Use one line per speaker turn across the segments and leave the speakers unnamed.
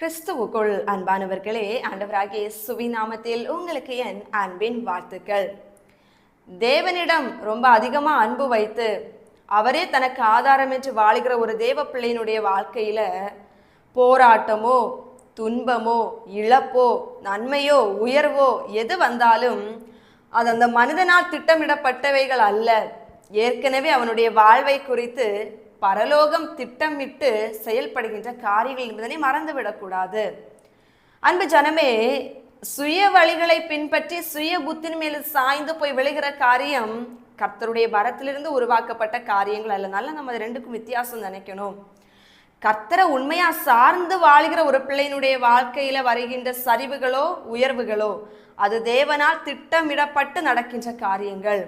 கிறிஸ்துவுக்குள் அன்பானவர்களே ஆண்டவராகிய சுவிநாமத்தில் உங்களுக்கு என் அன்பின் வாழ்த்துக்கள். தேவனிடம் ரொம்ப அதிகமாக அன்பு வைத்து அவரே தனக்கு ஆதாரம் என்று வாழுகிற ஒரு தேவ பிள்ளையினுடைய வாழ்க்கையில் போராட்டமோ துன்பமோ இழப்போ நன்மையோ உயர்வோ எது வந்தாலும் அது அந்த மனிதனால் திட்டமிடப்பட்டவைகள் அல்ல. ஏற்கனவே அவனுடைய வாழ்வை குறித்து பரலோகம் திட்டமிட்டு செயல்படுகின்ற காரியங்கள் என்பதனை மறந்துவிடக்கூடாது. அன்பு ஜனமே சுய வழிகளை பின்பற்றி சுய புத்தின் மேல் சாய்ந்து போய் விழுகிற காரியம் கர்த்தருடைய பரத்திலிருந்து உருவாக்கப்பட்ட காரியங்கள் அல்லனால நம்ம ரெண்டுக்கும் வித்தியாசம் நினைக்கணும். கர்த்தரை உண்மையா சார்ந்து வாழ்கிற ஒரு பிள்ளையினுடைய வாழ்க்கையில வருகின்ற சரிவுகளோ உயர்வுகளோ அது தேவனால் திட்டமிடப்பட்டு நடக்கின்ற காரியங்கள்.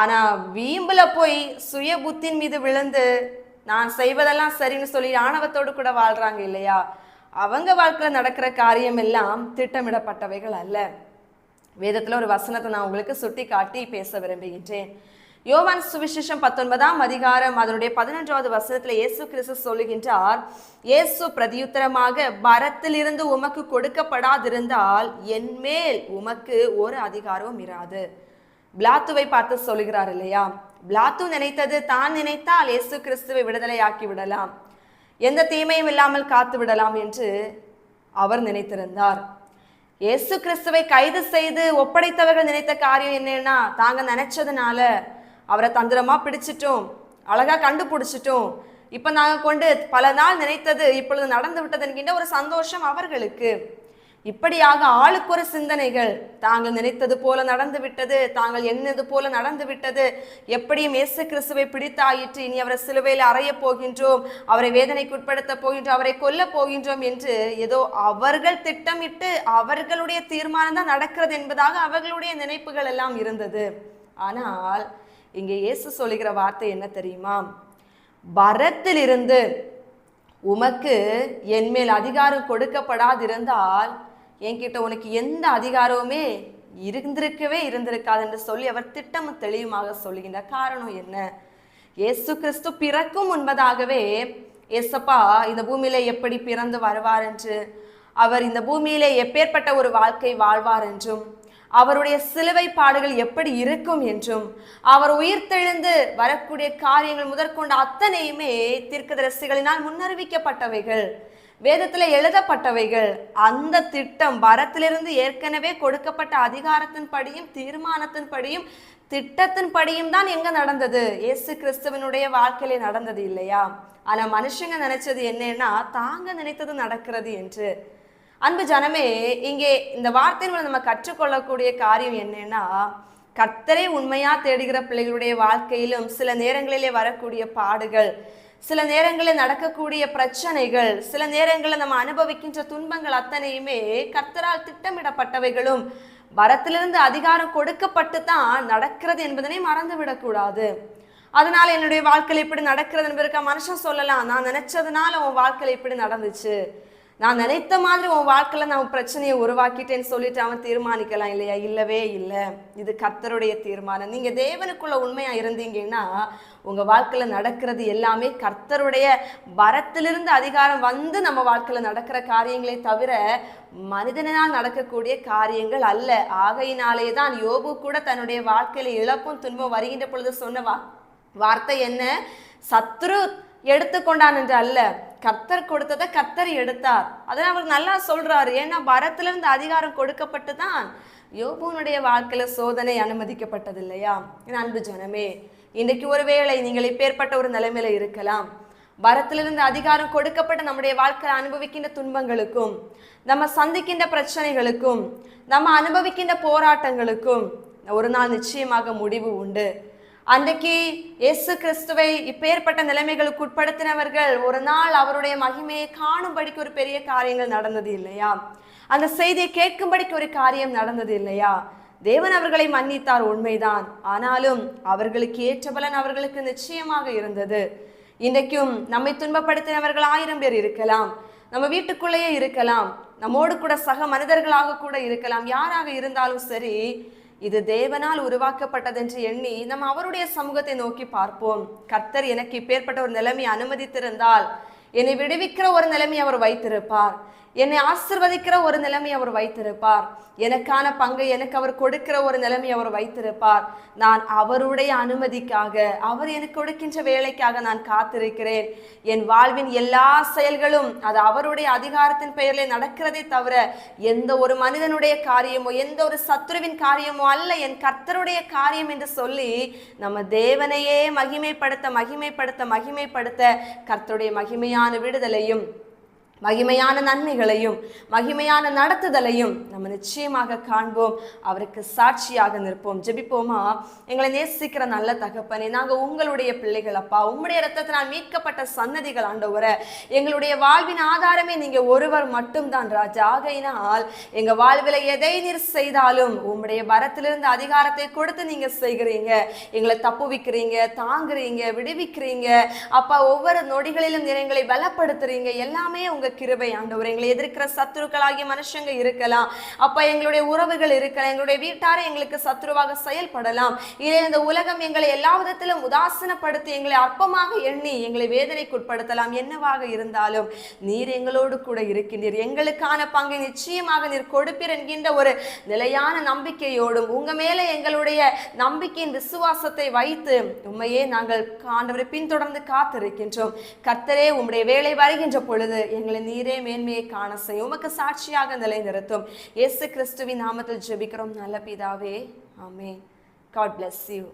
ஆனா வீம்புல போய் சுய புத்தின் மீது விழுந்து நான் செய்வதெல்லாம் சரின்னு சொல்லி ஆணவத்தோடு கூட வாழ்றாங்க இல்லையா? அவங்க வாழ்க்கையில் நடக்கிற காரியம் எல்லாம் திட்டமிடப்பட்டவைகள் அல்ல. வேதத்தில் ஒரு வசனத்தை நான் உங்களுக்கு சுட்டி காட்டி பேச விரும்புகின்றேன். யோவான் சுவிசேஷம் பத்தொன்பதாம் அதிகாரம் அதனுடைய பதினொன்றாவது வசனத்தில் இயேசு கிறிஸ்து சொல்லுகின்றார் இயேசு பிரதியுத்தரமாக பரத்திலிருந்து உமக்கு கொடுக்கப்படாதிருந்தால் என்மேல் உமக்கு ஒரு அதிகாரமும் இராது. பிளாத்துவை பார்த்து சொல்லுகிறார் இல்லையா? பிளாத்து நினைத்தது தான் நினைத்தால் இயேசு கிறிஸ்துவை விடுதலையாக்கி விடலாம். எந்த தீமையும் இல்லாமல் காத்து விடலாம் என்று அவர் நினைத்திருந்தார். இயேசு கிறிஸ்துவை கைது செய்து ஒப்படைத்தவர்கள் நினைத்த காரியம் என்னன்னா தாங்க நினைச்சதுனால அவரை தந்திரமா பிடிச்சிட்டோம் அழகா கண்டுபிடிச்சிட்டோம். இப்ப நாங்க கொண்டு பல நாள் நினைத்தது இப்பொழுது நடந்து விட்டது என்கின்ற ஒரு சந்தோஷம் அவர்களுக்கு. இப்படியாக ஆளுக்கு ஒரு சிந்தனைகள் தாங்கள் நினைத்தது போல நடந்து விட்டது தாங்கள் எண்ணது போல நடந்து விட்டது எப்படியும் இயேசு கிறிஸ்துவை பிடித்தாயிற்று. இனி அவரை சிலுவையில் அறைய போகின்றோம் அவரை வேதனைக்கு உட்படுத்த போகின்றோம் அவரை கொல்ல போகின்றோம் என்று ஏதோ அவர்கள் திட்டமிட்டு அவர்களுடைய தீர்மானம் தான் நடக்கிறது என்பதாக அவர்களுடைய நினைப்புகள் எல்லாம் இருந்தது. ஆனால் இங்கே இயேசு சொல்லுகிற வார்த்தை என்ன தெரியுமா? பரத்திலிருந்து உமக்கு என் மேல் அதிகாரம் கொடுக்கப்படாதிருந்தால் என்கிட்ட உனக்கு எந்த அதிகாரமுமே இருந்திருக்கவே இருந்திருக்காது என்று சொல்லி அவர் திட்டமும் தெளிவுமாக சொல்லுகின்ற காரணம் என்ன? இயேசு கிறிஸ்து பிறக்கும் முன்பதாகவே ஏசப்பா இந்த பூமியில எப்படி பிறந்து வருவார் என்று? அவர் இந்த பூமியிலே எப்பேற்பட்ட ஒரு வாழ்க்கை வாழ்வார் என்றும் அவருடைய சிலுவை பாடுகள் எப்படி இருக்கும் என்றும் அவர் உயிர்த்தெழுந்து வரக்கூடிய காரியங்கள் முதற்கொண்ட அத்தனையுமே தீர்க்கதரிசிகளினால் முன்னறிவிக்கப்பட்டவைகள். வேதத்துல எழுதப்பட்டவைகள். அந்த திட்டம் வரத்திலிருந்து ஏற்கனவே கொடுக்கப்பட்ட அதிகாரத்தின் படியும் தீர்மானத்தின் படியும் திட்டத்தின் படியும் தான் எங்க நடந்தது? இயேசு கிறிஸ்துவனுடைய வாழ்க்கையிலே நடந்தது இல்லையா? ஆனா மனுஷங்க நினைச்சது என்னன்னா தாங்க நினைத்தது நடக்கிறது என்று. அன்பு ஜனமே இங்கே இந்த வார்த்தையின் மூலம் நம்ம கற்றுக்கொள்ளக்கூடிய காரியம் என்னன்னா கத்தரை உண்மையா தேடுகிற பிள்ளைகளுடைய வாழ்க்கையிலும் சில நேரங்களிலே வரக்கூடிய பாடுகள். சில நேரங்களில் நடக்கக்கூடிய பிரச்சனைகள் சில நேரங்களில் நம்ம அனுபவிக்கின்ற துன்பங்கள் அத்தனையுமே கர்த்தரால் திட்டமிடப்பட்டவைகளும் வரத்திலிருந்து அதிகாரம் கொடுக்கப்பட்டு தான் நடக்கிறது என்பதனை மறந்து விடக்கூடாது அதனால என்னுடைய வாழ்க்கையில் இப்படி நடக்கிறது என்பதற்கு மனுஷன் சொல்லலாம் நான் நினைச்சதுனால உன் வாழ்க்கையில் இப்படி நடந்துச்சு. நான் நினைத்த மாதிரி உன் வாழ்க்கையில் நான் பிரச்சனையை உருவாக்கிட்டேன்னு சொல்லிட்டு அவன் தீர்மானிக்கலாம் இல்லையா? இல்லவே இல்லை. இது கர்த்தருடைய தீர்மானம். நீங்கள் தேவனுக்குள்ள உண்மையாக இருந்தீங்கன்னா உங்கள் வாழ்க்கையில் நடக்கிறது எல்லாமே கர்த்தருடைய வரத்திலிருந்து அதிகாரம் வந்து நம்ம வாழ்க்கையில் நடக்கிற காரியங்களே தவிர மனிதனால் நடக்கக்கூடிய காரியங்கள் அல்ல. ஆகையினாலே தான் யோபு கூட தன்னுடைய வாழ்க்கையில் இழப்பும் துன்பம் வருகின்ற பொழுது சொன்ன வா வார்த்தை என்ன? சத்ரு எடுத்துக்கொண்டான் என்று அல்ல. கர்த்தர் கொடுத்ததை கர்த்தர் எடுத்தார். அதை அவர் நல்லா சொல்றாரு. ஏன்னா பரத்திலிருந்து அதிகாரம் கொடுக்கப்பட்டு தான் யோபுனுடைய வாழ்க்கையில சோதனை அனுமதிக்கப்பட்டது இல்லையா என் அன்பு ஜனமே இன்றைக்கு ஒருவேளை நீங்கள் இப்பேற்பட்ட ஒரு நிலைமையில இருக்கலாம். வரத்திலிருந்து அதிகாரம் கொடுக்கப்பட்ட நம்முடைய வாழ்க்கையில் அனுபவிக்கின்ற துன்பங்களுக்கும் நம்ம சந்திக்கின்ற பிரச்சனைகளுக்கும் நம்ம அனுபவிக்கின்ற போராட்டங்களுக்கும் ஒரு நாள் நிச்சயமாக முடிவு உண்டு. அன்றைக்கு இயேசு கிறிஸ்துவை இப்பேற்பட்ட நிலைமைகளுக்கு உட்படுத்தினவர்கள் ஒரு நாள் அவருடைய மகிமையை காணும்படிக்கு ஒரு பெரிய காரியங்கள் நடந்தது இல்லையா? அந்த செய்தியை கேட்கும்படிக்கு ஒரு காரியம் நடந்தது இல்லையா? தேவன் அவர்களை மன்னித்தார் உண்மைதான். ஆனாலும் அவர்களுக்கு ஏற்ற பலன் அவர்களுக்கு நிச்சயமாக இருந்தது. இன்றைக்கும் நம்மை துன்பப்படுத்தினவர்கள் ஆயிரம் பேர் இருக்கலாம். நம்ம வீட்டுக்குள்ளேயே இருக்கலாம். நம்மோடு கூட சக மனிதர்களாக கூட இருக்கலாம். யாராக இருந்தாலும் சரி இது தேவனால் உருவாக்கப்பட்டதென்று எண்ணி நம்ம அவருடைய சமூகத்தை நோக்கி பார்ப்போம். கர்த்தர் எனக்கு இப்பேற்பட்ட ஒரு நிலைமை அனுமதித்திருந்தால் என்னை விடுவிக்கிற ஒரு நிலைமை அவர் வைத்திருப்பார். என்னை ஆசிர்வதிக்கிற ஒரு நிலைமை அவர் வைத்திருப்பார். எனக்கான பங்கை எனக்கு அவர் கொடுக்கிற ஒரு நிலைமை அவர் வைத்திருப்பார். நான் அவருடைய அனுமதிக்காக அவர் எனக்கு கொடுக்கின்ற வேலைக்காக நான் காத்திருக்கிறேன். என் வாழ்வின் எல்லா செயல்களும் அது அவருடைய அதிகாரத்தின் பெயரில் நடக்கிறதே தவிர எந்த ஒரு மனிதனுடைய காரியமோ எந்த ஒரு சத்துருவின் காரியமோ அல்ல என் கர்த்தருடைய காரியம் என்று சொல்லி நம்ம தேவனையே மகிமைப்படுத்த மகிமைப்படுத்த மகிமைப்படுத்த கர்த்தருடைய மகிமையான விடுதலையும் மகிமையான நன்மைகளையும் மகிமையான நடத்துதலையும் நம்ம நிச்சயமாக காண்போம். அவருக்கு சாட்சியாக நிற்போம். ஜெபிப்போமா? எங்களை நேசிக்கிற நல்ல தகப்பனே நாங்கள் உங்களுடைய பிள்ளைகள் அப்பா. உம்முடைய ரத்தத்தினால் மீட்கப்பட்ட சன்னதிகள் ஆண்டவர எங்களுடைய வாழ்வின் ஆதாரமே நீங்கள் ஒருவர் மட்டும்தான் ராஜா. ஆகையினால் எங்கள் வாழ்வில் எதை நீர் செய்தாலும் உம்முடைய பரத்திலிருந்து அதிகாரத்தை கொடுத்து நீங்கள் செய்கிறீங்க. எங்களை தப்புவிக்கிறீங்க தாங்குறீங்க விடுவிக்கிறீங்க. அப்பா ஒவ்வொரு நொடிகளிலும் எங்களை பலப்படுத்துறீங்க. எல்லாமே உங்க கிருபை ஆண்டவர். எங்களை எதிர்க்கிற சத்துருக்களாகிய மனுஷங்க இருக்கலாம். அப்பா எங்களுடைய உறவுகள் இருக்கலாம். எங்களுடைய வீட்டாரை எங்களுக்கு சத்துருவாக செயல்படலாம். இதே இந்த உலகம் எங்களை எல்லா விதத்திலும் உதாசீனப்படுத்தி எங்களை அற்பமாக எண்ணி எங்களை வேதனைக்குட்படுத்தலாம். என்னவாக இருந்தாலும் நீர் எங்களோடு கூட இருக்கின்றீர். எங்களுக்கான பங்கை நிச்சயமாக நீர் கொடுப்பீர் என்கின்ற ஒரு நிலையான நம்பிக்கையோடும் உங்க மேல எங்களுடைய நம்பிக்கையின் விசுவாசத்தை வைத்து உண்மையே நாங்கள் ஆண்டவரை பின்தொடர்ந்து காத்திருக்கின்றோம். கர்த்தரே உம்முடைய வேலை வருகின்ற பொழுது எங்களை நீரே மேன்மையை காண செய்யும். உமக்கு சாட்சியாக நிலைநிறுத்தும். இயேசு கிறிஸ்துவின் நாமத்தில் ஜெபிக்கிறோம். நல்ல பிதாவே ஆமே காட் பிளஸ் யூ